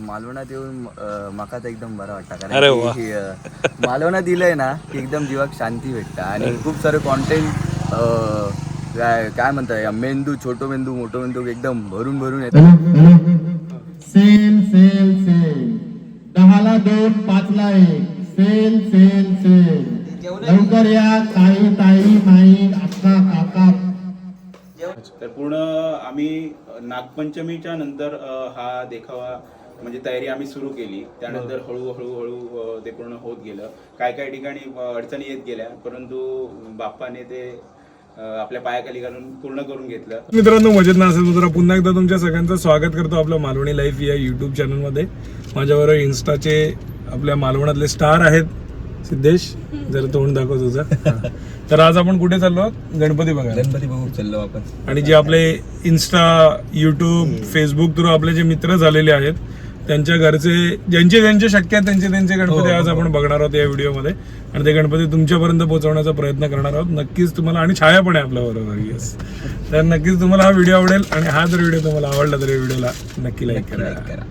मालवणात येऊन माका तर एकदम बरं वाटतं. कारण. की, अं, मालवणात दिलंय ना की एकदम जीवाक शांती भेटतं. आणि खूप सारे कॉन्टेंट काय काय म्हणतात मेंदू छोटो मेंदू मोठो मेंदू एकदम भरून भरून येतात. सेल सेल सेल दहाला दोन पाचला एक. सेल सेल सेल लवकर या ताई ताई माई अक्का काका. तर पूर्ण आम्ही नागपंचमीच्या नंतर अ, हा देखावा म्हणजे तयारी आम्ही सुरू केली. त्यानंतर हळूहळू हळू ते पूर्ण होत गेलं. काय काय ठिकाणी अडचणी येत गेल्या. परंतु बाप्पाने ते आपल्या पायाखाली घालून पूर्ण करून घेतलं. मित्रांनो मजेत ना असेल तर पुन्हा एकदा तुमच्या सगळ्यांचं स्वागत करतो आपल्या मालवणी लाईफ या युट्यूब चॅनलमध्ये माझ्याबरोबर इन्स्टाचे आपल्या मालवणातले स्टार आहेत सिद्धेश. जर तोंड दाखव तुझं. तर आज आपण कुठे चाललो आहोत? गणपती बघायला. गणपती बघू चाललो आपण. आणि जे आपले इन्स्टा युट्यूब फेसबुक थ्रू आपले जे मित्र झालेले आहेत त्यांच्या घरचे ज्यांचे ज्यांचे शक्य आहेत त्यांचे त्यांचे गणपती आज आपण बघणार आहोत या व्हिडिओमध्ये. आणि ते गणपती तुमच्यापर्यंत पोहोचवण्याचा प्रयत्न करणार आहोत. नक्कीच तुम्हाला आणि छाया पण आहे आपल्या बरोबर येस तर नक्कीच तुम्हाला हा व्हिडिओ आवडेल आणि हा जर व्हिडिओ तुम्हाला आवडला तर या व्हिडिओला नक्की लाईक करा.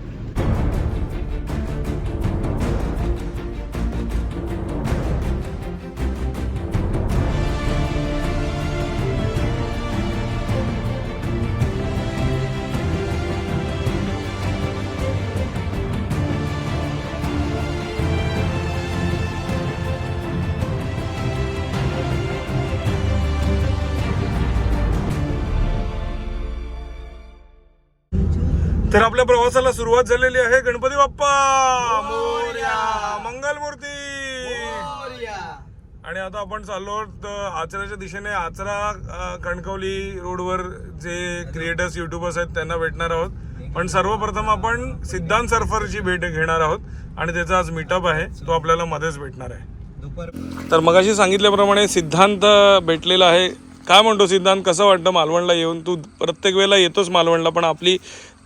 तर आपल्या प्रवासाला सुरुवात झालेली आहे गणपती बाप्पा. मोरया. मंगलमूर्ती. आणि आता आपण चाललो आचराच्या दिशेने. आचरा कणकवली रोडवर जे क्रिएटर्स युट्यूबर्स आहेत त्यांना भेटणार आहोत. पण सर्वप्रथम आपण सिद्धांत सरफरची भेट घेणार आहोत. आणि त्याचा आज मीटअप आहे. तो आपल्याला मध्येच भेटणार आहे. तर मगाशी सांगितल्याप्रमाणे सिद्धांत भेटलेला आहे. काय म्हणतो सिद्धांत? कसं वाटतं मालवणला येऊन? तू प्रत्येक वेळेला येतोस मालवणला पण आपली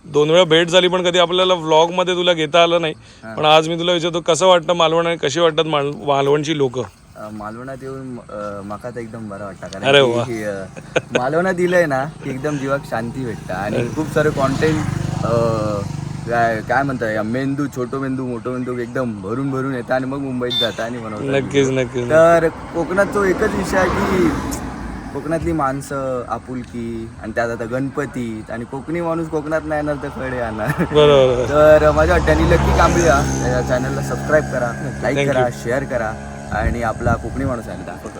दोन वेळा भेट झाली पण कधी आपल्याला व्लॉगमध्ये तुला घेता आलं नाही. पण आज मी तुला विचारतो कसं वाटतं मालवण आणि कशी वाटतात माल मालवणची लोक? मालवणात येऊन माका तर एकदम बरं वाटतं. अरे कारण वा. की अं, मालवणात दिलंय ना की एकदम जीवाक शांती भेटतं. आणि खूप सारे कॉन्टेंट काय काय म्हणतात मेंदू छोटो मेंदू मोठो मेंदू एकदम भरून भरून येतं आणि मग मुंबईत जातं आणि बनवतात. नक्कीच नक्कीच. तर कोकणात तो एकच विषय आहे की कोकणातली माणसं आपुलकी आणि त्यात आता गणपती आणि कोकणी माणूस कोकणात नाही येणार तर खडे येणार. बरोबर. तर माझ्या वाटतं आणि लकी कांबळी या चॅनलला सबस्क्राईब करा लाईक करा शेअर करा आणि आपला कोकणी माणूस आहे दाखवतो.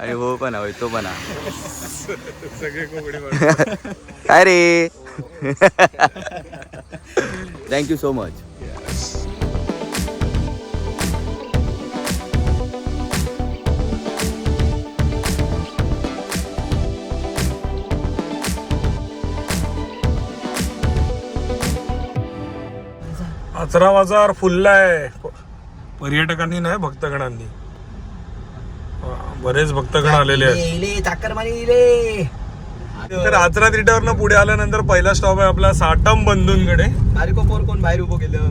आणि हो पण होय तो पण आहे. सगळे कोकणी काय रे थँक्यू सो मच आचरा बाजार फुलला आहे. पर्यटकांनी नाही भक्तगणांनी. बरेच भक्तगण आलेले आहेत. तर आचरा थिएटरनं पुढे आल्यानंतर पहिला स्टॉप आहे आपला साटम बंधूंकडे. कोण बाहेर उभं केलं?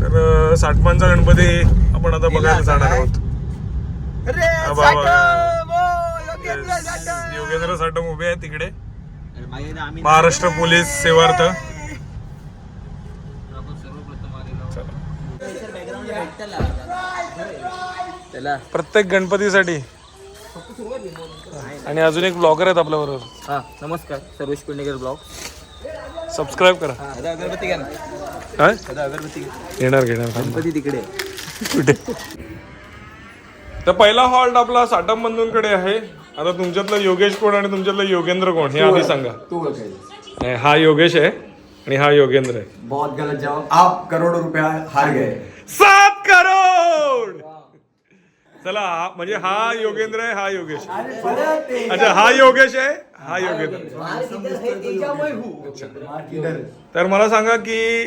तर अं, साठमांचा गणपती आपण आता बघायला जाणार आहोत. हा योगेंद्र साठम! उभे आहे तिकडे महाराष्ट्र पोलीस सेवार्थ. त्याला. प्रत्येक गणपतीसाठी. आणि अजून एक ब्लॉगर आहेत आपल्या बरोबर हा नमस्कार. सर्वेश कुंडेकर ब्लॉग सबस्क्राईब करा. दादा अगरबत्ती घ्या ना. काय दादा अगरबत्ती घ्या. घेणार घेणार थांबा. गणपती तिकडे. कुठे? तर पहिला हॉल्ट आपला साटम बंधूंकडे आहे. आता तुमच्यातलं योगेश कोण आणि तुमच्यातलं योगेंद्र कोण हे आधी सांगा. नाही, हा योगेश आहे आणि हा योगेंद्र आहे. बहुत गलत जवाब. आप करोड़ों रुपया हार गए. सात करोड! चला हा- म्हणजे हा योगेंद्र आहे हा योगेश. आहे. अच्छा हा योगेश आहे हा योगेंद्र. तर मला सांगा की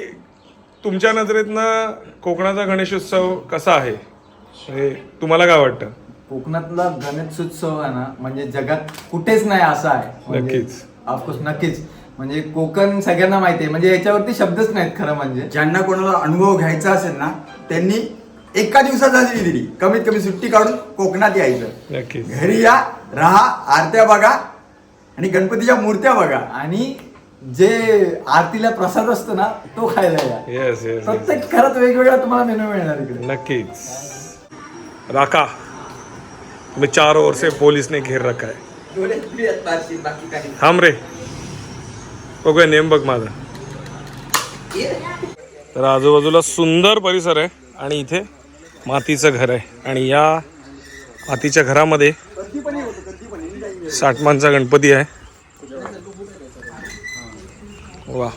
तुमच्या नजरेतनं कोकणाचा गणेशोत्सव कसा आहे? म्हणजे तुम्हाला काय वाटतं? कोकणातला गणेशोत्सव आहे ना म्हणजे जगात कुठेच नाही असा आहे. म्हणजे नक्कीच. ऑफकोर्स नक्कीच. म्हणजे कोकण सगळ्यांना माहिती आहे. म्हणजे याच्यावरती शब्दच नाहीत खरं म्हणजे. ज्यांना कोणाला अनुभव घ्यायचा असेल ना त्यांनी एका दिवसात हजेरी दिली कमीत कमी सुट्टी काढून कोकणात यायचं. घरी या राहा आरत्या बघा आणि गणपतीच्या मूर्त्या बघा. आणि जे आरतीला प्रसाद असतो ना तो खायला या. येस येस प्रत्येक घरात वेगवेगळा तुम्हाला मेनू मिळणार इकडे. नक्कीच. राका तुम्हें चार ओर से पुलिस ने घेर रखा है थांब रे. बघूया नेम बघ माझा. तर आजूबाजूला सुंदर परिसर आहे आणि इथे मातीचं घर आहे. आणि या मातीच्या घरामध्ये साठमानचा गणपती आहे. वा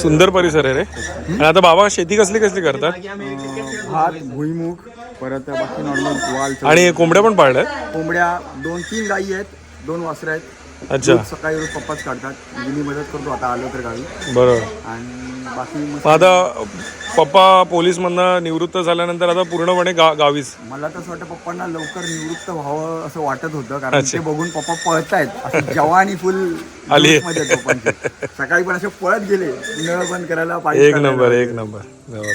सुंदर परिसर आहे रे. आणि आता बाबा शेती कसली कसली करतात? भात भुईमुग परत बाकी नॉर्मल वाल आणि कोंबड्या पण पाळल्यात? कोंबड्या दोन तीन गायी आहेत दोन वासरं आहेत. अच्छा. दूध सकाळी रोज पप्पाच काढतात. मी मदत करतो आता आलो तर गावी बरोबर. आणि बाकी मग मग आता पप्पा पोलीस मधनं निवृत्त झाल्यानंतर आता पूर्णपणे गा गावीच. मला तसं वाटतं पप्पांना लवकर निवृत्त व्हावं असं वाटत होतं कारण. ते बघून पप्पा पळतायत. असं जवानी फुल आली. आहेत पप्पांची. सकाळी पण असे पळत गेले. नळ बंद करायला पाणी एक काढायला. नंबर एक नंबर. बरोबर.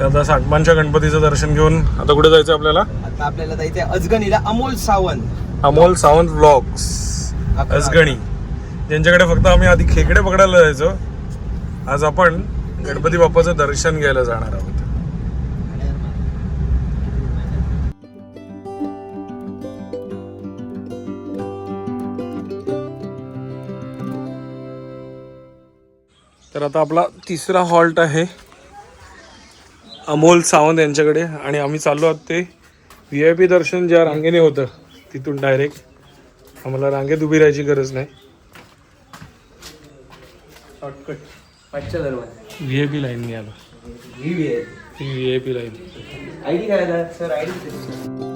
तर आता साठमानच्या गणपतीचं दर्शन घेऊन आता कुठे जायचं आपल्याला? आता आपल्याला जायचंय अजगणीला अमोल सावंत. अमोल सावंत व्लॉग्स असगणी ज्यांच्याकडे फक्त आम्ही आधी खेकडे पकडायला जायचो. आज आपण गणपती बाप्पाचं दर्शन घ्यायला जाणार आहोत. तर आता आपला तिसरा हॉल्ट आहे. अमोल सावंत यांच्याकडे आणि आम्ही चाललो आहोत ते व्ही आय पी दर्शन ज्या रांगेने होतं तिथून डायरेक्ट आम्हाला रांगेत उभी राहायची गरज नाही. दरम्यान व्ही आय पी लाईनने आलो. V I P line ID काय सर आयडी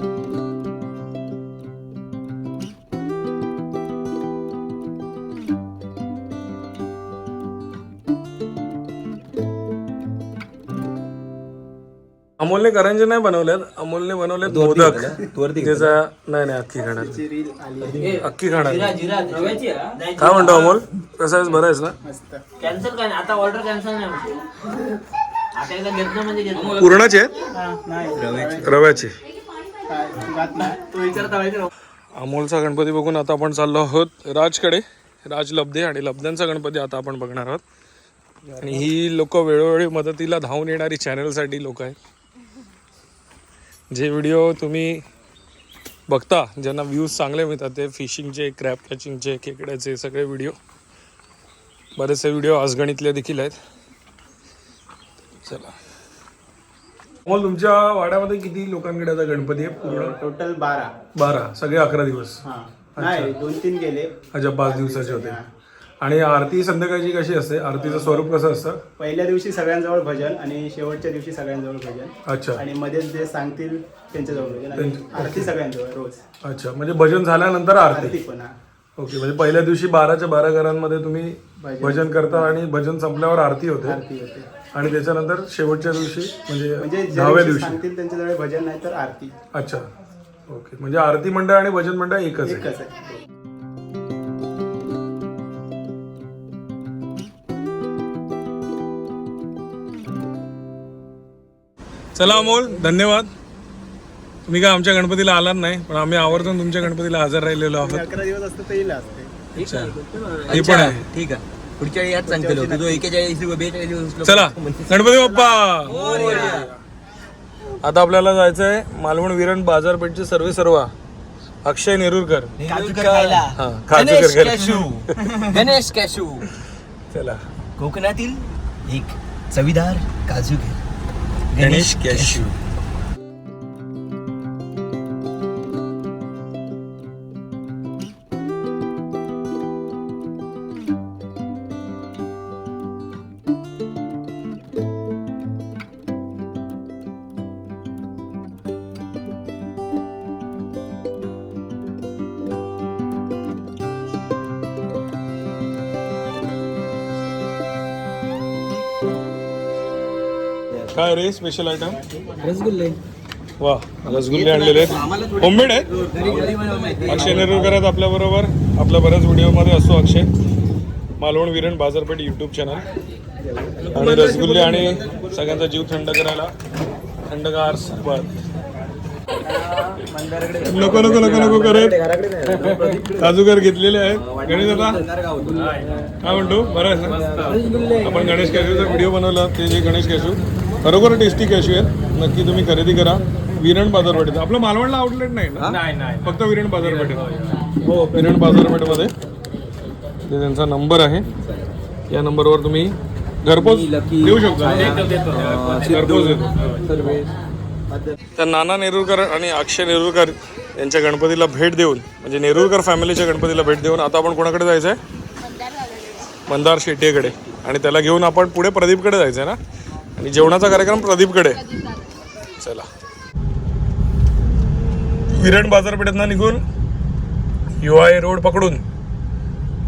अमोलने करंजे नाही बनवल्यात अमोलने बनवले मोदक. त्याचा नाही नाही अख्खी खाणार. अख्खी खाणार. काय म्हणतो अमोल? कसं आहेस? बरं आहेस ना? कॅन्सल काय आता ऑर्डर कॅन्सल नाही होते. आता एकदा घेतलं म्हणजे पूर्णाचे? आहेत रव्याचे. अमोलचा गणपती बघून आता आपण चाललो आहोत राजकडे. राज लब्धे आणि लब्ध्यांचा गणपती आता आपण बघणार आहोत. आणि ही लोक वेळोवेळी मदतीला धावून येणारी चॅनलसाठी लोक आहेत. जे व्हिडिओ तुम्ही बघता ज्यांना व्ह्यूज चांगले मिळतात ते फिशिंगचे क्रॅप कॅचिंगचे खेकड्याचे सगळे व्हिडिओ बरेचसे व्हिडिओ आजगणीतले देखील आहेत. चला. अमोल तुमच्या वाड्यामध्ये किती लोकांकडे आता गणपती आहे? पूर्ण? टोटल बारा. बारा सगळे अकरा दिवस. हा. नाही दोन तीन गेले. अच्छा पाच दिवसाचे होते. आणि आरती संध्याकाळची कशी असते? आरतीचं स्वरूप कसं असतं? पहिल्या दिवशी सगळ्यांजवळ भजन आणि शेवटच्या दिवशी सगळ्यांजवळ भजन. अच्छा. आणि मध्येच जे सांगतील त्यांच्याजवळ भजन आणि आरती सगळ्यांजवळ रोज. अच्छा. म्हणजे भजन झाल्यानंतर आरती. आरती पण हा. ओके. म्हणजे पहिल्या दिवशी बाराच्या बारा घरांमध्ये तुम्ही भजन. भजन करता आणि भजन संपल्यावर आरती होते. आरती होते. आणि त्याच्यानंतर शेवटच्या दिवशी म्हणजे म्हणजे ज्या दहाव्या दिवशी दिवशी. सांगतील त्यांच्याजवळ भजन नाही तर आरती. अच्छा. ओके. म्हणजे आरती मंडळ आणि भजन मंडळ एकच आहे. एकच आहे. चला अमोल धन्यवाद. तुम्ही काय आमच्या गणपतीला आलात नाही पण आम्ही आवर्जून तुमच्या गणपतीला हजर राहिलेलो आहोत. अकरा दिवस असतं ते. येईल असते हे पण आहे. ठीक आहे. पुढच्या वेळी याच सांगतील होते. तो एकेचाळीस किंवा बेचाळीस चला गणपती बाप्पा. आता आपल्याला जायचंय मालवण विरण बाजारपेठचे सर्वे सर्वा. अक्षय नेरुरकर. हा गणेश काजूकर कॅशू. गणेश कॅशू. चला. कोकणातील एक चवीदार काजू घे. गणेश कॅशू रे स्पेशल आयटम रसगुल्ले. वा रसगुल्ले आणलेले आहेत. होममेड आहेत? अक्षय नेरुरकर आहेत आपल्या बरोबर. आपल्या बऱ्याच व्हिडिओमध्ये असतो अक्षय. मालवण विरण बाजारपेठ युट्यूब चॅनल आणि रसगुल्ले आणि सगळ्यांचा जीव थंड करायला थंडगार सरबत नको नको नको नको करत काजूगर घेतलेले आहेत. गणेश दादा? काय म्हणतो? बरं आहे? आपण गणेश कॅशूचा व्हिडिओ बनवला. ते जे गणेश कॅशू खरोखर टेस्टी कॅशू आहेत. नक्की तुम्ही खरेदी करा. विरण बाजारपेठेत आपलं मालवणला आउटलेट नाही ना? नाही नाही फक्त विरण बाजारपेठेत हो विरण बाजारपेठेमध्ये. ते त्यांचा नंबर आहे. या नंबरवर तुम्ही घरपोच देऊ शकता. घरपोच देतो. तर नाना नेरुरकर आणि अक्षय नेरुरकर यांच्या गणपतीला भेट देऊन म्हणजे नेरुरकर फॅमिलीच्या गणपतीला भेट देऊन आता आपण कोणाकडे जायचं आहे मंदार शेट्टीकडे. आणि त्याला घेऊन आपण पुढे प्रदीपकडे जायचं आहे ना? आणि जेवणाचा कार्यक्रम प्रदीपकडे. चला. विरण बाजारपेठेतनं निघून यू आय रोड पकडून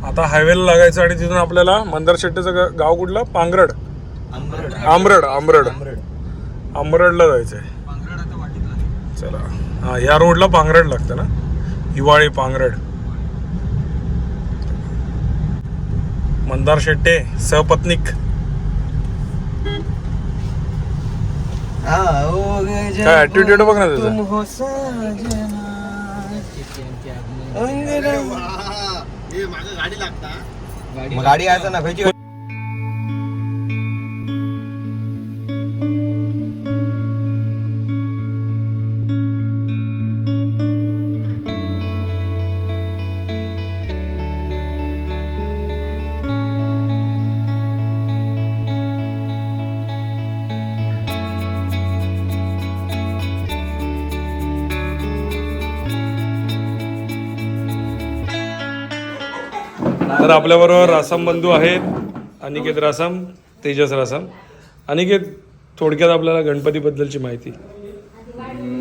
आता हायवेला लागायचं आणि तिथून आपल्याला मंदार शेट्टीचं गाव कुठलं? पांगरड. आमरड. आमरड आंबरडला जायचं आहे चला. हा या रोडला पांगरड लागतं ना? हिवाळी पांगरड. मंदार शेट्टे सहपत्निक. काय ऍटिट्यूड बघ ना त्याचा. गाडी यायचं ना तर आपल्याबरोबर रासम बंधू आहेत. अनिकेत रासम तेजस रासम. अनिकेत थोडक्यात आपल्याला गणपतीबद्दलची माहिती.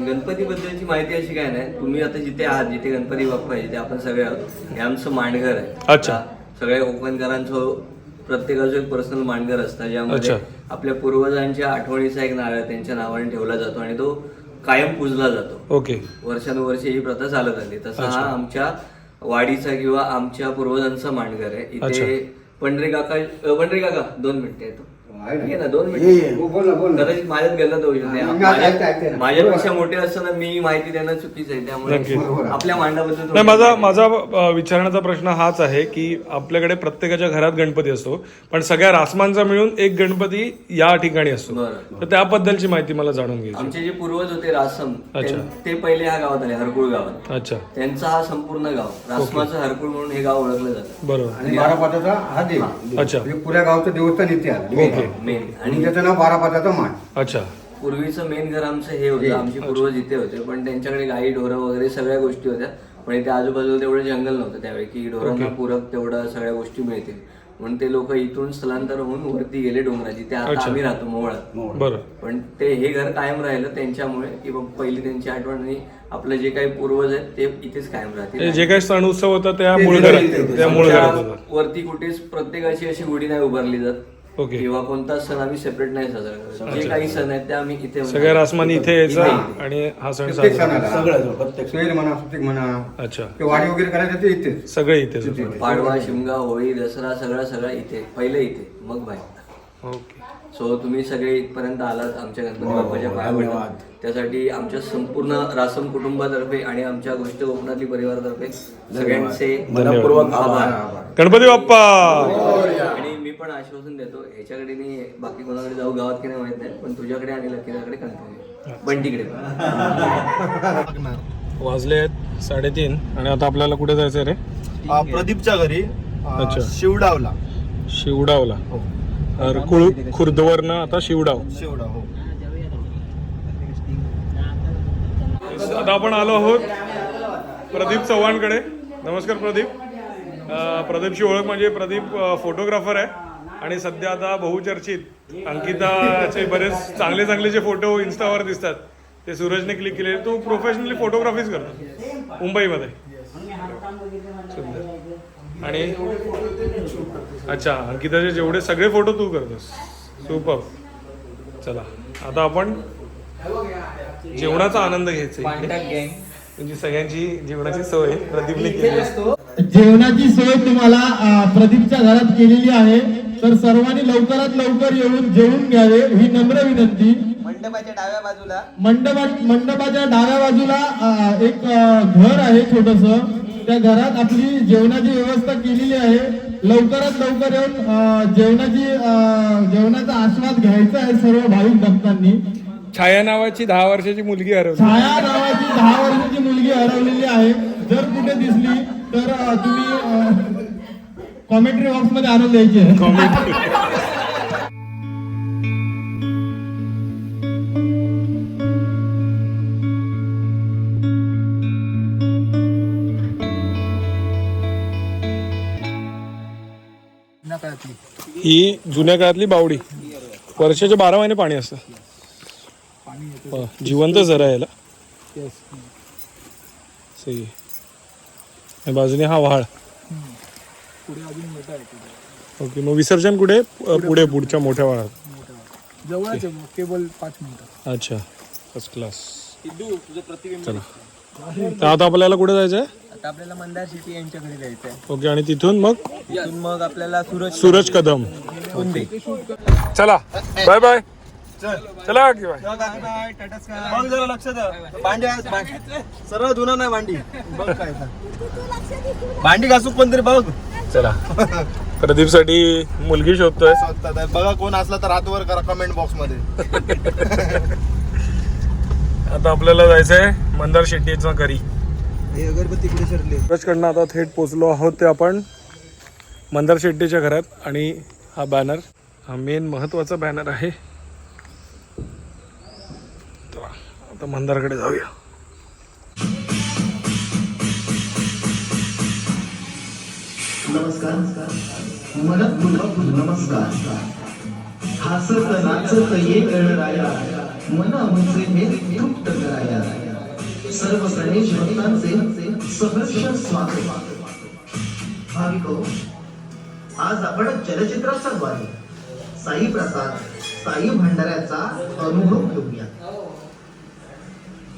गणपतीबद्दलची माहिती अशी काय नाही. तुम्ही आता जिथे आहात जिथे गणपती बाप्पा आहे जिथे आपण सगळे आहोत हे आमचं मांडघर आहे. अच्छा. सगळ्या कोकणकरांचं प्रत्येकाचं एक पर्सनल मांडघर असतं. ज्यामध्ये. आपल्या पूर्वजांच्या आठवणीचा एक नारळ त्यांच्या नावाने ठेवला जातो आणि तो कायम पूजला जातो. ओके. वर्षानुवर्षे ही प्रथा चालत आली. तसा हा आमच्या वाडीचा किंवा आमच्या पूर्वजांचा मांडघर आहे. इथे पंढरी काका अ, पंढरी काका दोन मिनिटं येतो. ना. दोन मिनिटं. कदाचित माझ्यात गल्लत होऊ शकते माझ्या- माझ्यापेक्षा मोठे असताना मी माहिती देणं चुकीचं आहे त्यामुळे नक्कीच. आपल्या मांडाबद्दल नाही थोडी माझा माझा अ, विचारण्याचा प्रश्न हाच आहे की आपल्याकडे प्रत्येकाच्या घरात गणपती असतो पण सगळ्या रासमांचा मिळून एक गणपती या ठिकाणी असतो. बरं. तर त्याबद्दलची माहिती मला जाणून घ्यायची आमचे जे पूर्वज होते रासम अच्छा. त्यां- ते पहिले ह्या गावात आले हरकुळ गावात. अच्छा. त्यांचा हा संपूर्ण गाव रासमाचं हरकुळ म्हणून हे गाव ओळखलं जातं. बरोबर. आणि बारापाताचा हा देव. अच्छा. म्हणजे पुऱ्या गावचं देवस्थान इथे आलं. ओके. मेन आणि त्याचं नाव बारापाताचा मान. अच्छा. पूर्वीचं मेन घर आमचं हे होतं आमचे पूर्वज इथे होते पण त्यांच्याकडे गाई ढोरं वगैरे सगळ्या गोष्टी होत्या. पण इथे आजूबाजूला तेवढं जंगल नव्हतं त्यावेळी की ढोरांना पूरक तेवढं सगळ्या गोष्टी मिळतील. म्हणून ते लोक इथून स्थलांतर होऊन वरती गेले डोंगरा जिथे आता अच्छा. आम्ही राहतो मोवळात. बरं. पण ते हे घर कायम राहिलं त्यांच्यामुळे की बाबा पहिली त्यांची आठवण आणि आपलं जे काही पूर्वज आहेत ते इथेच कायम राहतील. जे काही सण उत्सव होता त्या मूळ घरात त्या मूळ घरात आमच्या होता. वरती कुठेच प्रत्येकाची अशी गुढी नाही उभारली जात ओके. किंवा कोणताच सण आम्ही सेपरेट नाही साजरा करत. जे काही सण आहेत ते आम्ही इथे सगळ्या रासमानी इथे यायचा इथे. आणि हा सण प्रत्येक साजरा सणाला. सैर म्हणा सुतिक म्हणा अच्छा. ते वाडी वगैरे करायचं ते इथेच. सगळे इथेच. होते. पाडवा शिमगा होळी दसरा सगळं सगळं इथे. पहिले इथे. मग बाहेर. ओके. सो तुम्ही सगळे इथपर्यंत आलात आमच्या गणपती बाप्पाच्या पाया त्यासाठी आमच्या संपूर्ण रासम कुटुंबातर्फे आणि आमच्या गोष्ट कोकणातली परिवारातर्फे सगळ्यांचे मनपूर्वक आभार. गणपती बाप्पा! आणि पण आश्वासन देतो ह्याच्याकडे मी बाकी कोणाकडे जाऊ गावात की नाही माहीत नाही पण तुझ्याकडे आणि लकीकडे कन्फर्म बंटीकडे पण वाजले आहेत साडेतीन आणि आता आपल्याला कुठे जायचं रे? प्रदीपच्या घरी अ, अच्छा. शिवडावला. शिवडावला. तर कुळ खुर्दवरनं आता शिवडाव. शिवडा हो. आता आपण आलो आहोत प्रदीप चव्हाणकडे. नमस्कार प्रदीप. अं, प्रदीपची ओळख म्हणजे प्रदीप फोटोग्राफर आहे. आणि सध्या आता बहुचर्चित अंकिताचे बरेच चांगले चांगले जे फोटो इन्स्टावर दिसतात ते सूरजने क्लिक केले. तू प्रोफेशनली फोटोग्राफीच करतो. मुंबईमध्ये. सुंदर. आणि अच्छा अंकिताचे जेवढे सगळे फोटो तू करतोस. सुपर चला आता आपण जेवणाचा आनंद घ्यायचा. म्हणजे सगळ्यांची जेवणाची सवय प्रदीपने केली आहे. जेवणाची सोय तुम्हाला प्रदीपच्या घरात केलेली आहे. तर सर्वांनी लवकरात लवकर येऊन जेवून घ्यावे ही नम्र विनंती. मंडपाच्या डाव्या बाजूला. मंडपा मंडपाच्या डाव्या बाजूला एक घर आहे छोटस. त्या घरात आपली जेवणाची व्यवस्था केलेली आहे. लवकरात लवकर येऊन जेवणाची जेवणाचा आस्वाद घ्यायचा आहे सर्व भाविक भक्तांनी. छाया नावाची दहा वर्षाची मुलगी हरवली. छाया नावाची दहा वर्षाची मुलगी हरवलेली आहे. जर कुठे दिसली तर तुम्ही कॉमेंट्री बॉक्समध्ये आणून द्यायची. ही जुन्या काळातली बावडी. वर्षाचे बारा महिने पाणी असतं. जिवंत जरा याला. सही आहे. आणि बाजूने हा व्हाळ ओके मग विसर्जन कुठे? अ, पुढे पुढच्या मोठ्या व्हाळात जवळच आहे केवळ पाच मिनिटं. अच्छा फर्स्ट क्लास चला. तर आता आपल्याला कुठे जायचं आहे आता आपल्याला मंदार सिटी यांच्याकडे जायचं आहे ओके आणि तिथून मग? तिथून मग आपल्याला सूरज सूरज कदम. चला बाय बाय चला. की बाय बघ जरा लक्ष द्या भांडी सरळ धुणं नाही भांडी. बघ काय भांडी घासू कोणतरी बघ. चला. प्रदीपसाठी मुलगी शोधतोय. बघा कोण असला तर हात वर करा कमेंट बॉक्समध्ये. आता आपल्याला जायचंय मंदार शेट्टीचा घरी. अगरबत्ती सरले सूरजकडनं आता थेट पोचलो आहोत ते आपण मंदार शेट्टीच्या घरात आणि हा बॅनर हा मेन महत्त्वाचा बॅनर आहे. आता मंदारकडे जाऊया. नमस्कार. मनपूर्वक नमस्कार. हसत नाचत ये गणराया मन म्हणजे हे तृप्त कराया. सर्व गणेश भक्तांचे सहर्ष स्वागत. भाविको आज आपण चलचित्राचा द्वारे साई प्रसाद साई भंडाऱ्याचा अनुभव घेऊया.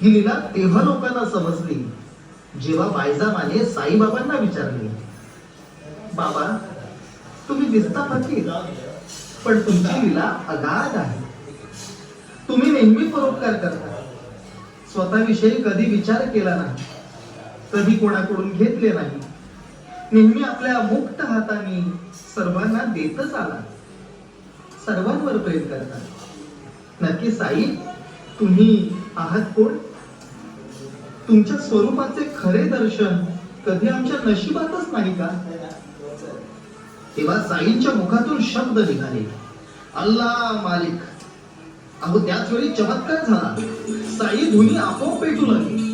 ही लीला तेव्हा लोकांना समजली जेव्हा बायजामाने साईबाबांना विचारले. बाबा तुम्ही दिसता फकीर पण तुमची लिला अगाध आहे. तुम्ही नेहमी परोपकार करता. स्वतःविषयी कधी विचार केला नाही. कधी कोणाकडून घेतले नाही. नेहमी आपल्या मुक्त हाताने सर्वांना देतच आला. सर्वांवर प्रेम करता. नक्की साई तुम्ही आहात कोण? तुमच्या स्वरूपाचे खरे दर्शन कधी आमच्या नशिबातच नाही का? तेव्हा साईंच्या मुखातून शब्द निघाले. अल्ला मालिक. अहो त्याच वेळी चमत्कार झाला. साई धुनी आपोआप पेटू लागली.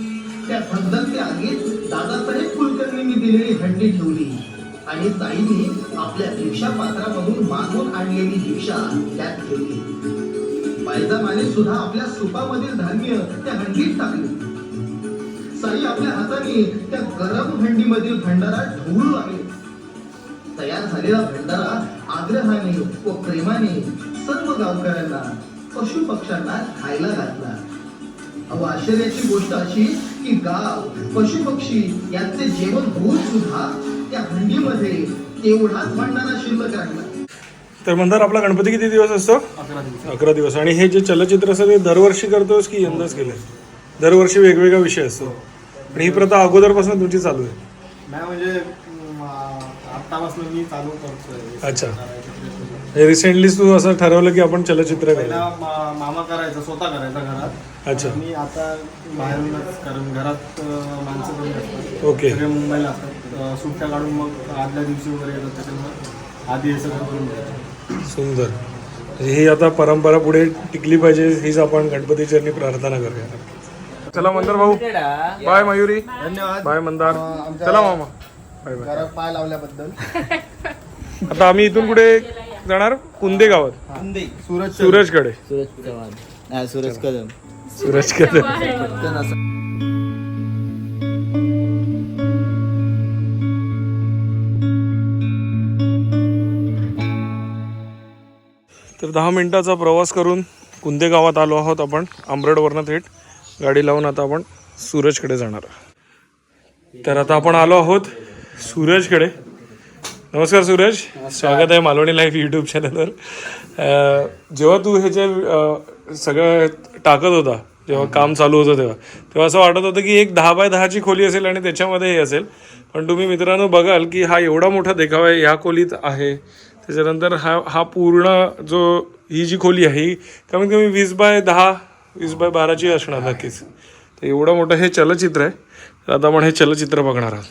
त्या धगधगत्या आगीत दादासाहेब कुलकर्णींनी दिलेली हंडी ठेवली. आणि साईंनी आपल्या दीक्षा पात्रामधून मागून आणलेली दीक्षा त्यात ठेवली. पायजामाने सुद्धा आपल्या सुपामधील धान्य त्या हंडीत टाकले. साई आपल्या हाताने त्या गरम हंडीमधील भंडारा ढवळू लागले. तयार झालेला भंडारा आग्रहाने व प्रेमाने सर्व गावकऱ्यांना पशु पक्ष्यांना खायला घातला. अहो आश्चर्याची गोष्ट अशी की गाव पशु पक्षी यांचे जेवण होऊन सुद्धा त्या हंडीमध्ये तेवढाच भंडारा शिल्लक राहिला. तर मंदार आपला गणपती किती दिवस असतो? अकरा दिवस. आणि हे जे चलचित्र असतं ते दरवर्षी करतोस की यंदाच केलंय? दरवर्षी वेगवेगळा विषय असतो. आणि ही प्रथा अगोदरपासून तुमची चालू आहे. नाही म्हणजे आत्तापासून मी चालू करतोय. अच्छा. रिसेंटली तू असं ठरवलं की आपण चलचित्र पहिला करू मा- मामा करायचा स्वतः करायचा घरात. अच्छा. मी आता बाहेरूनच कारण घरात अं, माणसं कमी असतात. ओके. सगळे मुंबईला असतात. अं, सुट्ट्या काढून मग आदल्या दिवशी वगैरे येतात त्याच्यामुळे आधी हे सगळं करून सुंदर. म्हणजे ही आता परंपरा पुढे टिकली पाहिजे हीच आपण गणपती चरणी प्रार्थना करूया. चला मंदार भाऊ. बाय मयुरी. धन्यवाद. बाय मंदार. चला मामा. बाय बाय घरात पाय लावल्याबद्दल. आता आम्ही इथून कुठे जाणार कुंदे गावात. सूरज सूरजकडे सूरज चव्हाण हा, सूरज कदम. सूरज कदम. तर दहा मिनिटाचा प्रवास करून कुंदे गावात आलो आहोत आपण आंबरडवरनं थेट. गाडी लावून आता आपण सूरजकडे जाणार तर आता आपण आलो आहोत सूरजकडे. नमस्कार सूरज. स्वागत आहे मालवणी लाईव्ह यूट्यूब चॅनलवर जेव्हा तू हे जे सगळं टाकत होता जेव्हा काम चालू होतं तेव्हा तेव्हा असं वाटत होतं की एक दहा बाय दहाची खोली असेल आणि त्याच्यामध्ये हे असेल. पण तुम्ही मित्रांनो बघाल की हा एवढा मोठा देखावा आहे ह्या खोलीत आहे. त्याच्यानंतर हा हा पूर्ण जो ही जी खोली आहे ही कमीत कमी वीस बाय दहा वीस बाय बाराची असणार नक्कीच. तर एवढं मोठं हे चलचित्र आहे. तर आता आपण हे चलचित्र बघणार आहोत.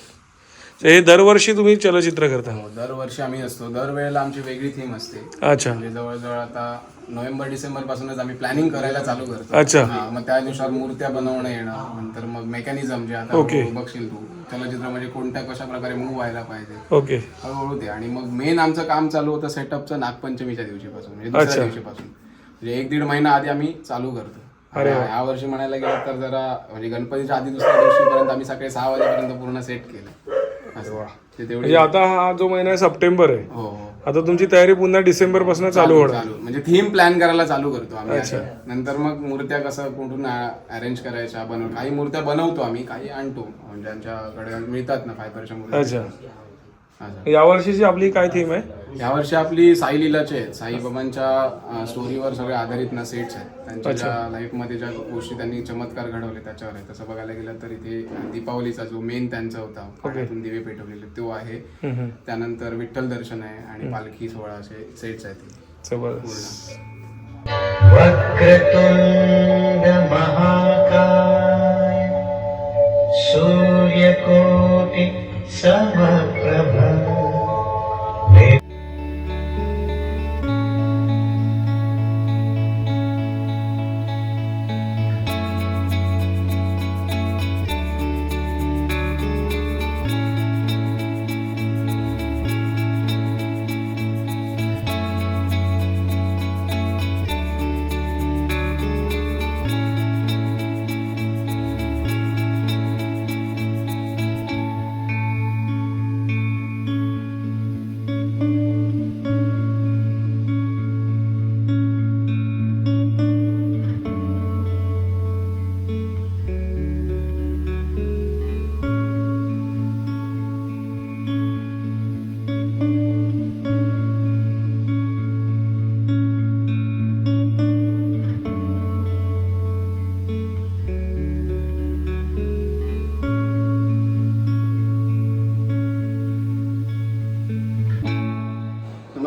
हे दरवर्षी तुम्ही चलचित्र करता. दरवर्षी आम्ही असतो. दरवेळेला आमची वेगळी थीम असते. अच्छा. म्हणजे जवळजवळ आता नोव्हेंबर डिसेंबर पासूनच आम्ही प्लॅनिंग करायला चालू करतो. अच्छा. हा, मग त्यानुसार मूर्त्या बनवणं येणं नंतर मग मेकॅनिझम जे आता. हळूहळू बघशील तू चलचित्र म्हणजे कोणत्या कशा प्रकारे मूव व्हायला पाहिजे. ओके हळूहळू ते. आणि मग मेन आमचं काम चालू होतं सेटअपचं नागपंचमीच्या दिवशीपासून म्हणजे. दुसऱ्या दिवशीपासून. म्हणजे एक दीड महिना आधी आम्ही चालू करतो. अरे. या वर्षी म्हणायला गेलं तर जरा म्हणजे गणपतीच्या आधी दुसऱ्या दिवशीपर्यंत आम्ही सकाळी सहा वाजेपर्यंत पूर्ण सेट केलं. असं. ते तेवढी म्हणजे आता हा जो महिना आहे सप्टेंबर आहे. हो हो. आता तुमची तयारी पुन्हा डिसेंबरपासून चालू होणार. चालू. म्हणजे थीम प्लॅन करायला चालू करतो आम्ही. असं. नंतर मग मूर्त्या कसं कुठून अरेंज करायच्या बनव काही मूर्त्या बनवतो आम्ही काही आणतो. म्हणजे आमच्याकडे मिळतात ना फायबरच्या मूर्त्या. अच्छा. असं. या वर्षीची आपली काय थीम आहे? यावर्षी आपली साई लीलाचे आहेत. साईबाबांच्या स्टोरीवर सगळे आधारित ना सेट्स आहेत. त्यांच्या ज्या लाईफमध्ये ज्या गोष्टी त्यांनी चमत्कार घडवले त्याच्यावर आहे. तसं बघायला गेलं तर इथे दीपावलीचा जो मेन त्यांचा होता पाण्यातून दिवे पेटवलेले तो आहे. त्यानंतर विठ्ठल दर्शन आहे आणि पालखी सोहळा असे सेट्स आहेत. जबरदस्त. वक्रतुंड महाकाय सूर्यकोटि समप्रभ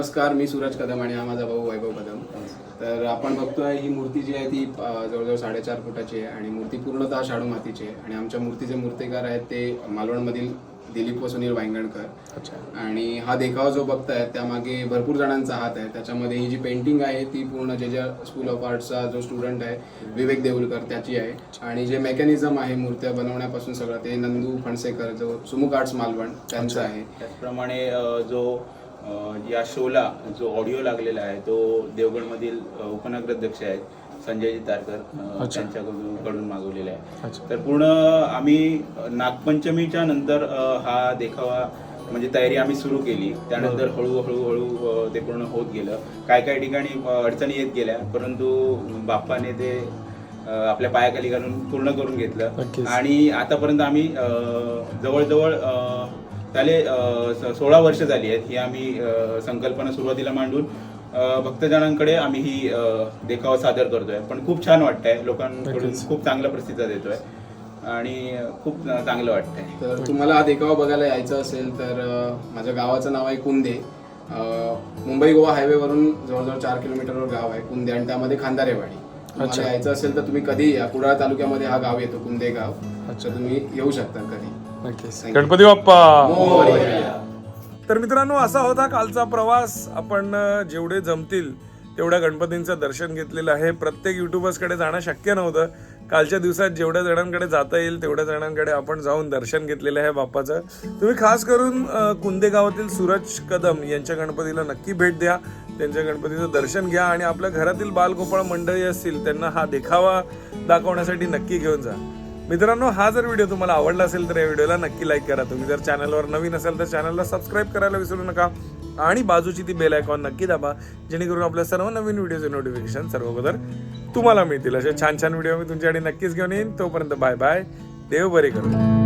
नमस्कार मी सूरज कदम आणि हा माझा भाऊ वैभव कदम. तर आपण बघतोय ही मूर्ती जी आहे ती जवळजवळ साडेचार फुटाची आहे आणि मूर्ती पूर्णतः शाडू मातीची आहे. आणि आमच्या मूर्तीचे मूर्तिकार आहेत ते मालवणमधील दिलीप व सुनील वांगणकर आणि हा देखावा जो बघताय त्यामागे भरपूर जणांचा हात आहे. त्याच्यामध्ये ही जी पेंटिंग आहे ती पूर्ण जे ज्या स्कूल ऑफ आर्टचा जो स्टुडंट आहे विवेक देऊलकर त्याची आहे. आणि जे मेकॅनिझम आहे मूर्त्या बनवण्यापासून सगळं ते नंदू फणसेकर जो सुमुख आर्ट्स मालवण त्यांचं आहे. त्याचप्रमाणे जो या शोला जो ऑडिओ लागलेला आहे तो देवगडमधील उपनगराध्यक्ष आहेत संजयजी तारकर त्यांच्याकडून कडून मागवलेला आहे. तर पूर्ण आम्ही नागपंचमीच्या नंतर हा देखावा म्हणजे तयारी आम्ही सुरू केली. त्यानंतर हळूहळू हळू ते पूर्ण होत गेलं. काय काय ठिकाणी अडचणी येत गेल्या परंतु बाप्पाने ते आपल्या पायाखाली घालून पूर्ण करून घेतलं. आणि आतापर्यंत आम्ही जवळजवळ त्याले सोळा वर्ष झाली आहेत. ही आम्ही संकल्पना सुरुवातीला मांडून भक्तजनांकडे आम्ही ही देखावा सादर करतोय. पण खूप छान वाटतंय. लोकांकडून खूप चांगला प्रतिसाद येतोय आणि खूप चांगलं वाटतंय. तर तुम्हाला हा देखावा बघायला यायचं असेल तर माझ्या गावाचं नाव आहे कुंदे. अं, मुंबई गोवा हायवेवरून जवळजवळ चार किलोमीटरवर गाव आहे. कुंदे आणि त्यामध्ये खांदारेवाडी. यायचं असेल तर तुम्ही कधी या? कुडाळ तालुक्यामध्ये हा गाव येतो कुंदे गाव. तर तुम्ही येऊ शकता कधी. नक्कीच. गणपती बाप्पा. मोरया. तर मित्रांनो असा होता कालचा प्रवास. आपण जेवढे जमतील तेवढ्या गणपतींचं दर्शन घेतलेलं आहे. प्रत्येक युट्यूबर्सकडे जाणं शक्य नव्हतं. कालच्या दिवसात जेवढ्या जणांकडे जाता येईल तेवढ्या जणांकडे आपण जाऊन दर्शन घेतलेलं आहे बाप्पाचं. तुम्ही खास करून कुंदे गावातील सूरज कदम यांच्या गणपतीला नक्की भेट द्या. त्यांच्या गणपतीचं दर्शन घ्या आणि आपल्या घरातील बालगोपाळ मंडळी असतील त्यांना हा देखावा दाखवण्यासाठी नक्की घेऊन जा. मित्रांनो हा जर व्हिडिओ तुम्हाला आवडला असेल तर या व्हिडिओला नक्की लाईक करा. तुम्ही जर चॅनलवर नवीन असाल तर चॅनलला सबस्क्राईब करायला विसरू नका. आणि बाजूची ती बेल आयकॉन नक्की दाबा जेणेकरून आपल्या सर्व नवीन व्हिडिओचे नोटिफिकेशन सर्व अगोदर तुम्हाला मिळतील. असे छान छान व्हिडिओ मी तुमच्याकडे नक्कीच घेऊन येईन. तोपर्यंत बाय बाय देव बरे करू